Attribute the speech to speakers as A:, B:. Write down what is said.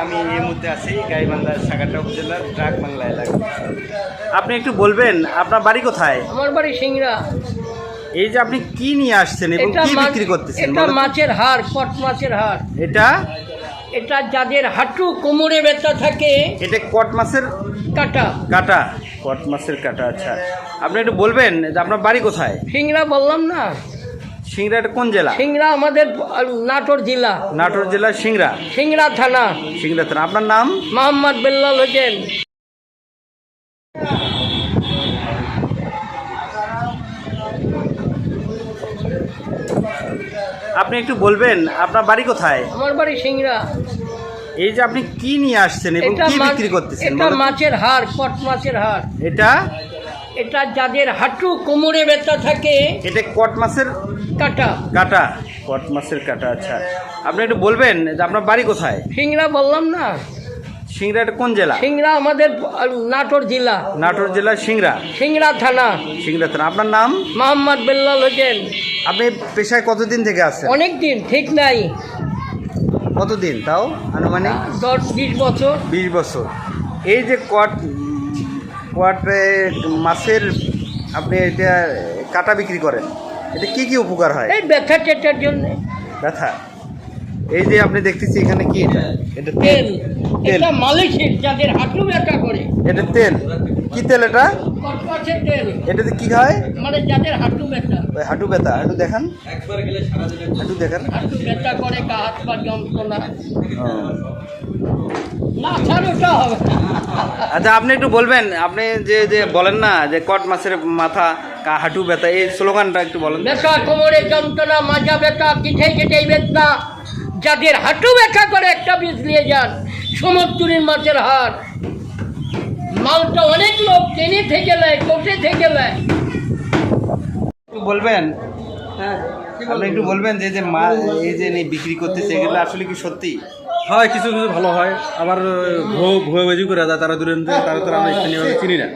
A: আমি এই মুহূর্তে আছি গাইবান্ধার সাগাটা উপজেলার ট্রাক বাংলা এলাকা।
B: আপনি একটু বলবেন আপনার বাড়ি কোথায়?
C: আমার বাড়ি সিংড়া।
B: এই যে আপনি কি নিয়ে আসছেন এবং কি বিক্রি করতেছেন
C: এটা মাছের হাড় কট মাছের হাড়।
B: এটা?
C: এটা যাদের হাঁটু কোমরে ব্যথা থাকে
B: এটা কট মাছের
C: কাটা।
B: কাটা? কট মাছের কাটা আচ্ছা। আপনি একটু বলবেন যে আপনার বাড়ি কোথায়?
C: সিংড়া বললাম না।
B: সিংড়া এটা কোন জেলা?
C: সিংড়া আমাদের নাটোর জেলা।
B: নাটোর জেলার সিংড়া।
C: সিংড়া থানা।
B: সিংড়া থানা। আপনার নাম?
C: মোহাম্মদ বেল্লাল হোসেন।
B: আপনি একটু বলবেন আপনার বাড়ি কোথায়?
C: আমার বাড়ি সিংড়া।
B: এই যে আপনি কি নিয়ে আসছেন এবং কি বিক্রি করতেছেন
C: এটা মাছের হাড় কট মাছের হাড়।
B: এটা
C: এটা যাদের হাঁটু কোমরে ব্যথা থাকে
B: এটা কট মাছের?
C: কাটা।
B: কাটা। কট মাছের কাটা আচ্ছা। আপনি একটু বলবেন যে আপনার বাড়ি কোথায়?
C: সিংড়া বললাম না।
B: সিংড়া এটা কোন জেলা?
C: সিংড়া আমাদের নাটোর জেলা।
B: নাটোর জেলার সিংড়া।
C: সিংড়া থানা।
B: সিংড়া থানা। আপনার নাম?
C: মোহাম্মদ বেল্লাল হোসেন।
B: আপনি পেশায় কতদিন থেকে আছেন?
C: অনেক দিন ঠিক নাই।
B: কতদিন তাও আনুমানিক?
C: দশ বিশ বছর।
B: বিশ বছর। এই যে কট কট মাছের আপনি এটা কাটা বিক্রি করেন। এটা কি কি উপকার হয়?
C: এই ব্যথা চেটার জন্য।
B: ব্যথা। এই যে আপনি দেখতেছি এখানে কি এটা? এটা তেল।
C: এটা মালিশের যাদের হাঁটু ব্যথা করে।
B: এটা তেল। কি তেল এটা?
C: তেল।
B: এটাতে কি হয়?
C: মানে যাদের হাঁটু ব্যথা।
B: ওই হাঁটু ব্যথা হাঁটু দেখান। হাঁটু দেখান।
C: হাঁটু ব্যথা করে গা হাত পা যন্ত্রণা।
B: ও।
C: না হবে
B: আচ্ছা আপনি একটু বলবেন আপনি যে যে বলেন না যে কট মাছের মাথা কা- হাঁটু ব্যথা এই স্লোগানটা একটু বলেন।
C: ব্যথা কোমরে যন্ত্রণা মাজা ব্যথা পিঠে কেটে ব্যথা। যাদের হাঁটু ব্যথা করে একটা বীজ নিয়ে যান সমুদ্রের মাছের হাড়। মালটা অনেক লোক কিনে থেকে নেয় কোটে থেকে নেয়।
B: একটু বলবেন? আপনি একটু বলবেন যে যে মাল এই যে নিয়ে বিক্রি করতেছে এগুলো আসলে কি সত্যি?
D: হয় কিছু কিছু ভালো হয়। আবার ঘো ভুয়োবাজি করে যায় তারা দূরে তারা তো আমরা স্থানীয়ভাবে চিনি না।